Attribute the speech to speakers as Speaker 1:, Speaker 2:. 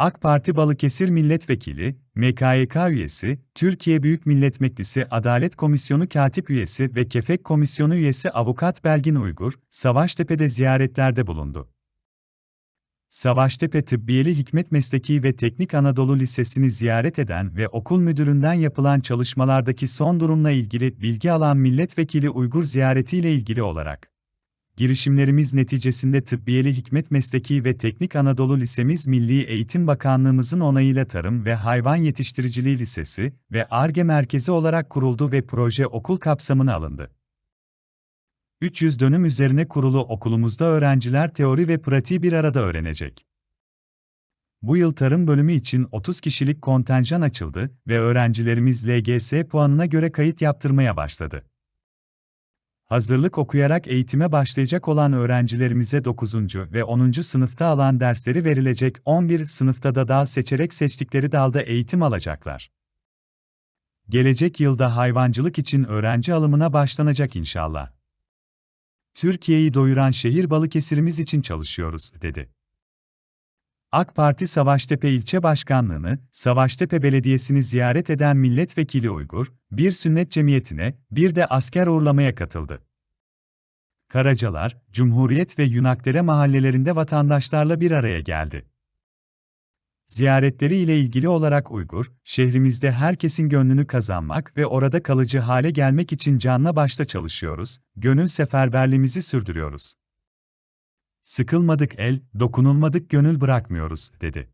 Speaker 1: AK Parti Balıkesir Milletvekili, MKYK üyesi, Türkiye Büyük Millet Meclisi Adalet Komisyonu Katip üyesi ve Kefek Komisyonu üyesi Avukat Belgin Uygur, Savaştepe'de ziyaretlerde bulundu. Savaştepe Tıbbiyeli Hikmet Mesleki ve Teknik Anadolu Lisesi'ni ziyaret eden ve okul müdüründen yapılan çalışmalardaki son durumla ilgili bilgi alan milletvekili Uygur ziyaretiyle ilgili olarak Girişimlerimiz neticesinde Tıbbiyeli Hikmet Mesleki ve Teknik Anadolu Lisemiz Milli Eğitim Bakanlığımızın onayıyla Tarım ve Hayvan Yetiştiriciliği Lisesi ve ARGE Merkezi olarak kuruldu ve proje okul kapsamına alındı. 300 dönüm üzerine kurulu okulumuzda öğrenciler teori ve pratiği bir arada öğrenecek. Bu yıl tarım bölümü için 30 kişilik kontenjan açıldı ve öğrencilerimiz LGS puanına göre kayıt yaptırmaya başladı. Hazırlık okuyarak eğitime başlayacak olan öğrencilerimize 9. ve 10. sınıfta alan dersleri verilecek, 11 sınıfta da dal seçerek seçtikleri dalda eğitim alacaklar. Gelecek yılda hayvancılık için öğrenci alımına başlanacak inşallah. Türkiye'yi doyuran şehir Balıkesirimiz için çalışıyoruz, dedi. AK Parti Savaştepe İlçe Başkanlığı'nı, Savaştepe Belediyesi'ni ziyaret eden milletvekili Uygur, bir sünnet cemiyetine, bir de asker uğurlamaya katıldı. Karacalar, Cumhuriyet ve Yunakdere mahallelerinde vatandaşlarla bir araya geldi. Ziyaretleri ile ilgili olarak Uygur, şehrimizde herkesin gönlünü kazanmak ve orada kalıcı hale gelmek için canla başta çalışıyoruz, gönül seferberliğimizi sürdürüyoruz. Sıkılmadık el, dokunulmadık gönül bırakmıyoruz, dedi.